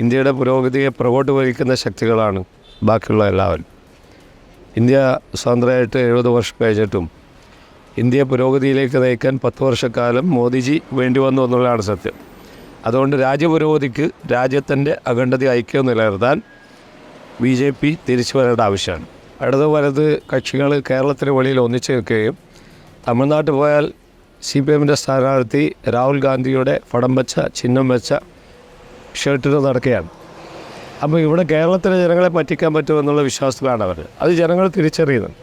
ഇന്ത്യയുടെ പുരോഗതിയെ പുറകോട്ട് വഹിക്കുന്ന ശക്തികളാണ് ബാക്കിയുള്ള എല്ലാവരും. ഇന്ത്യ സ്വതന്ത്രമായിട്ട് എഴുപത് വർഷം കഴിഞ്ഞിട്ടും ഇന്ത്യയെ പുരോഗതിയിലേക്ക് നയിക്കാൻ പത്ത് വർഷക്കാലം മോദിജി വേണ്ടി വന്നു എന്നുള്ളതാണ് സത്യം. അതുകൊണ്ട് രാജ്യപുരോഗതിക്ക് രാജ്യത്തിന്റെ അഖണ്ഡത ഐക്യം നിലനിർത്താൻ ബി ജെ പി തിരിച്ചു വരേണ്ട ആവശ്യമാണ്. ഇടത് വലത് കക്ഷികൾ കേരളത്തിന് വെളിയിൽ ഒന്നിച്ചു നിൽക്കുകയും തമിഴ്നാട്ടിൽ പോയാൽ സി പി എമ്മിന്റെ സ്ഥാനാർത്ഥി രാഹുൽ ഗാന്ധിയുടെ പടം വെച്ച ചിഹ്നം വെച്ച ഷർട്ടിന് നടക്കുകയാണ്. അപ്പോൾ ഇവിടെ കേരളത്തിലെ ജനങ്ങളെ പറ്റിക്കാൻ പറ്റുമെന്നുള്ള വിശ്വാസത്തിലാണ് അവർ അത് ജനങ്ങൾ തിരിച്ചറിയുന്നത്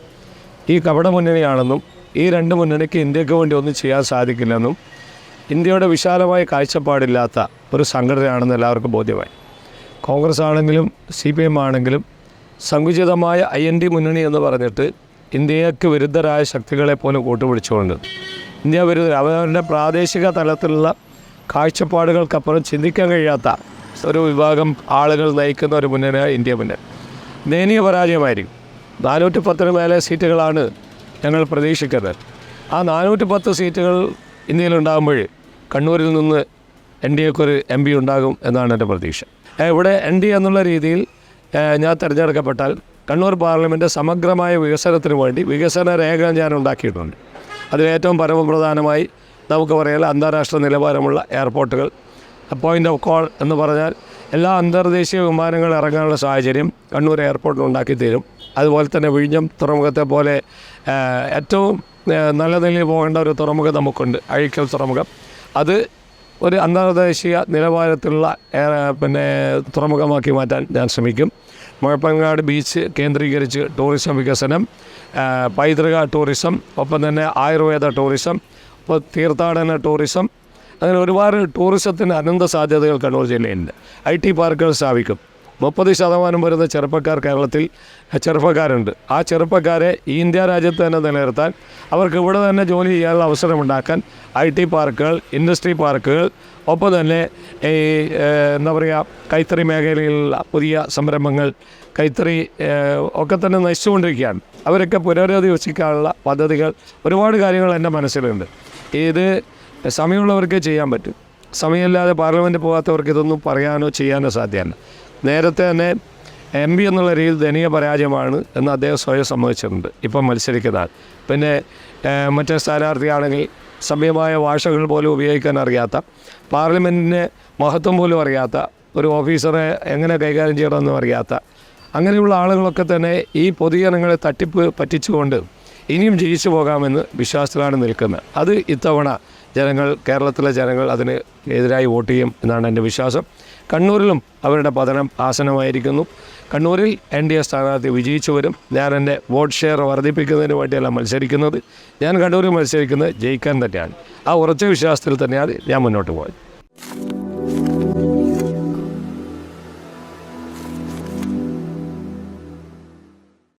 ഈ കപട മുന്നണിയാണെന്നും ഈ രണ്ട് മുന്നണിക്ക് ഇന്ത്യയ്ക്ക് വേണ്ടി ഒന്നും ചെയ്യാൻ സാധിക്കില്ലെന്നും ഇന്ത്യയുടെ വിശാലമായ കാഴ്ചപ്പാടില്ലാത്ത ഒരു സംഘടനയാണെന്ന് എല്ലാവർക്കും ബോധ്യമായി. കോൺഗ്രസ് ആണെങ്കിലും സി പി എം ആണെങ്കിലും സങ്കുചിതമായ ഐ എൻ ഡി മുന്നണി എന്ന് പറഞ്ഞിട്ട് ഇന്ത്യയ്ക്ക് വിരുദ്ധരായ ശക്തികളെ പോലും കൂട്ടുപിടിച്ചുകൊണ്ട് ഇന്ത്യ വിരുദ്ധ അവരുടെ പ്രാദേശിക തലത്തിലുള്ള കാഴ്ചപ്പാടുകൾക്കപ്പുറം ചിന്തിക്കാൻ കഴിയാത്ത ഒരു വിഭാഗം ആളുകൾ നയിക്കുന്ന ഒരു മുന്നണിയാണ് ഇന്ത്യ മുന്നണി. ദയനീയ പരാജയമായിരിക്കും. നാനൂറ്റി പത്തിന് മേലെ സീറ്റുകളാണ് ഞങ്ങൾ പ്രതീക്ഷിക്കുന്നത്. ആ നാനൂറ്റി പത്ത് സീറ്റുകൾ ഇന്ത്യയിലുണ്ടാകുമ്പോൾ കണ്ണൂരിൽ നിന്ന് എൻ ഡി എക്ക് ഒരു എം പി ഉണ്ടാകും എന്നാണ് എന്റെ പ്രതീക്ഷ. ഇവിടെ എൻ ഡി എന്നുള്ള രീതിയിൽ ഞാൻ തിരഞ്ഞെടുക്കപ്പെട്ടാൽ കണ്ണൂർ പാർലമെന്റ് സമഗ്രമായ വികസനത്തിന് വേണ്ടി വികസന രേഖ ഞാൻ ഉണ്ടാക്കിയിട്ടുണ്ട്. അതിലേറ്റവും പരമപ്രധാനമായി നമുക്ക് പറയാൻ അന്താരാഷ്ട്ര നിലവാരമുള്ള എയർപോർട്ടുകൾ. പോയിന്റ് ഓഫ് കോൾ എന്ന് പറഞ്ഞാൽ എല്ലാ അന്തർദേശീയ വിമാനങ്ങൾ ഇറങ്ങാനുള്ള സാഹചര്യം കണ്ണൂർ എയർപോർട്ടിൽ ഉണ്ടാക്കി തരും അതുപോലെ തന്നെ വിഴിഞ്ഞം തുറമുഖത്തെ പോലെ ഏറ്റവും നല്ല നിലയിൽ പോകേണ്ട ഒരു തുറമുഖം നമുക്കുണ്ട് അഴിക്കൽ തുറമുഖം. അത് ഒരു അന്തർദേശീയ നിലവാരത്തിലുള്ള പിന്നെ തുറമുഖമാക്കി മാറ്റാൻ ഞാൻ ശ്രമിക്കും. മുഴപ്പങ്ങാട് ബീച്ച് കേന്ദ്രീകരിച്ച് ടൂറിസം വികസനം പൈതൃക ടൂറിസം ഒപ്പം തന്നെ ആയുർവേദ ടൂറിസം ഇപ്പോൾ തീർത്ഥാടന ടൂറിസം. അങ്ങനെ ഒരുപാട് ടൂറിസത്തിന് അനന്ത സാധ്യതകൾ കണ്ണൂർ ജില്ലയിലുണ്ട് ഐ ടി പാർക്കുകൾ സ്ഥാപിക്കും. മുപ്പത് ശതമാനം വരുന്ന ചെറുപ്പക്കാർ കേരളത്തിൽ ചെറുപ്പക്കാരുണ്ട്. ആ ചെറുപ്പക്കാരെ ഈ ഇന്ത്യ രാജ്യത്ത് തന്നെ നിലനിർത്താൻ അവർക്ക് ഇവിടെ തന്നെ ജോലി ചെയ്യാനുള്ള അവസരമുണ്ടാക്കാൻ ഐ ടി പാർക്കുകൾ ഇൻഡസ്ട്രി പാർക്കുകൾ ഒപ്പം തന്നെ ഈ എന്താ പറയുക കൈത്തറി മേഖലയിലുള്ള പുതിയ സംരംഭങ്ങൾ കൈത്തറി ഒക്കെ തന്നെ നശിച്ചുകൊണ്ടിരിക്കുകയാണ്. അവരൊക്കെ പുനരധിവസിക്കാനുള്ള പദ്ധതികൾ ഒരുപാട് കാര്യങ്ങൾ എന്റെ മനസ്സിലുണ്ട്. ഇത് സമയമുള്ളവർക്ക് ചെയ്യാൻ പറ്റും. സമയമില്ലാതെ പാർലമെന്റ് പോകാത്തവർക്ക് ഇതൊന്നും പറയാനോ ചെയ്യാനോ സാധ്യമല്ല നേരത്തെ തന്നെ എം പി എന്നുള്ള രീതിയിൽ ദയനീയ പരാജയമാണ് എന്ന് അദ്ദേഹം സ്വയം സമ്മതിച്ചിട്ടുണ്ട്. ഇപ്പം മത്സരിക്കുന്നതാണ് പിന്നെ മറ്റേ സ്ഥാനാർത്ഥിയാണെങ്കിൽ സമയമായ ഭാഷകൾ പോലും ഉപയോഗിക്കാൻ അറിയാത്ത പാർലമെന്റിന്റെ മഹത്വം പോലും അറിയാത്ത ഒരു ഓഫീസറെ എങ്ങനെ കൈകാര്യം ചെയ്യണമെന്നും അറിയാത്ത അങ്ങനെയുള്ള ആളുകളൊക്കെ തന്നെ ഈ പൊതുജനങ്ങളെ തട്ടിപ്പ് പറ്റിച്ചുകൊണ്ട് ഇനിയും ജയിച്ചു പോകാമെന്ന് വിശ്വാസത്തിലാണ് നിൽക്കുന്നത്. അത് ഇത്തവണ ജനങ്ങൾ കേരളത്തിലെ ജനങ്ങൾ അതിന് എതിരായി വോട്ട് ചെയ്യും എന്നാണ് എന്റെ വിശ്വാസം. കണ്ണൂരിലും അവരുടെ പതനം ആസനമായിരിക്കുന്നു കണ്ണൂരിൽ എൻ ഡി എ സ്ഥാനാർത്ഥി വിജയിച്ചു വരും. ഞാൻ എന്റെ വോട്ട് ഷെയർ വർദ്ധിപ്പിക്കുന്നതിന് വേണ്ടിയല്ല മത്സരിക്കുന്നത്. ഞാൻ കണ്ണൂരിൽ മത്സരിക്കുന്നത് ജയിക്കാൻ തന്നെയാണ്. ആ ഉറച്ച വിശ്വാസത്തിൽ തന്നെയാണ് ഞാൻ മുന്നോട്ട് പോയത്.